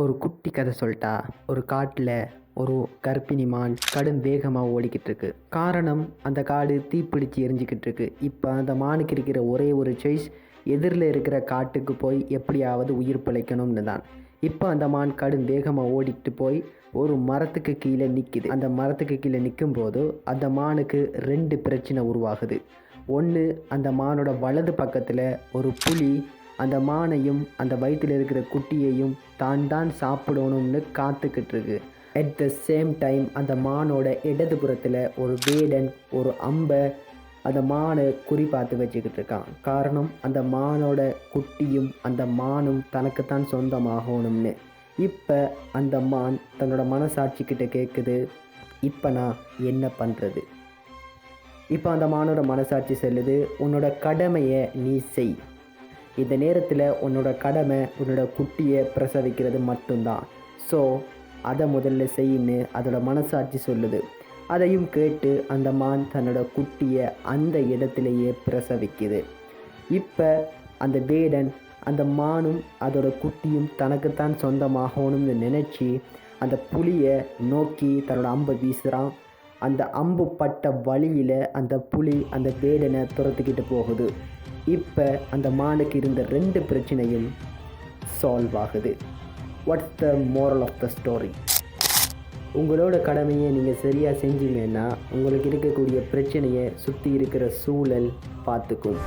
ஒரு குட்டி கதை சொல்லிட்டா ஒரு காட்டில் ஒரு கர்ப்பிணி மான் கடும் வேகமாக ஓடிக்கிட்டு இருக்கு. காரணம் அந்த காடு தீப்பிடிச்சு எரிஞ்சிக்கிட்டு இருக்கு. இப்போ அந்த மானுக்கு இருக்கிற ஒரே ஒரு சாய்ஸ் எதிரில் இருக்கிற காட்டுக்கு போய் எப்படியாவது உயிர் பிழைக்கணும்னு தான். இப்போ அந்த மான் கடும் வேகமாக ஓடிட்டு போய் ஒரு மரத்துக்கு கீழே நிற்கிது அந்த மரத்துக்கு கீழே நிற்கும் போது அந்த மானுக்கு ரெண்டு பிரச்சனை உருவாகுது. ஒன்று அந்த மானோட வலது பக்கத்தில் ஒரு புலி அந்த மானையும் அந்த வயிற்றில் இருக்கிற குட்டியையும் தான் தான் சாப்பிடணும்னு காத்துக்கிட்டு இருக்கு அட் த சேம் டைம் அந்த மானோட இடதுபுறத்தில் ஒரு வேடன் ஒரு அம்பை அந்த மானை குறி பார்த்து வச்சுக்கிட்டு இருக்கான் காரணம் அந்த மானோட குட்டியும் அந்த மானும் தனக்குத்தான் சொந்தமாகணும்னு. இப்போ அந்த மான் தன்னோட மனசாட்சிக்கிட்ட கேட்குது இப்போ நான் என்ன பண்ணுறது இப்போ அந்த மானோட மனசாட்சி செல்லுது உன்னோட கடமையை நீ செய். இந்த நேரத்தில் உன்னோட கடமை உன்னோட குட்டியை பிரசவிக்கிறது மட்டும்தான். ஸோ அதை முதல்ல செய்யின்னு அதோட மனசாட்சி சொல்லுது. அதையும் கேட்டு அந்த மான் தன்னோட குட்டியை அந்த இடத்துலையே பிரசவிக்குது. இப்போ அந்த வேடன் அந்த மானும் அதோட குட்டியும் தனக்குத்தான் சொந்தமாகணும்னு நினச்சி அந்த புலியை நோக்கி தன்னோட அம்பை வீசுகிறான் அந்த அம்பு பட்ட வழியில் அந்த புலி அந்த வேடனை துரத்துக்கிட்டு போகுது. இப்போ அந்த மானுக்கு இருந்த ரெண்டு பிரச்சனையும் சால்வ் ஆகுது. What's the moral of the story உங்களோட கடமையை நீங்கள் சரியாக செஞ்சீங்கன்னா உங்களுக்கு இருக்கக்கூடிய பிரச்சனையை சுற்றி இருக்கிற சூழல் பார்த்துக்கும்.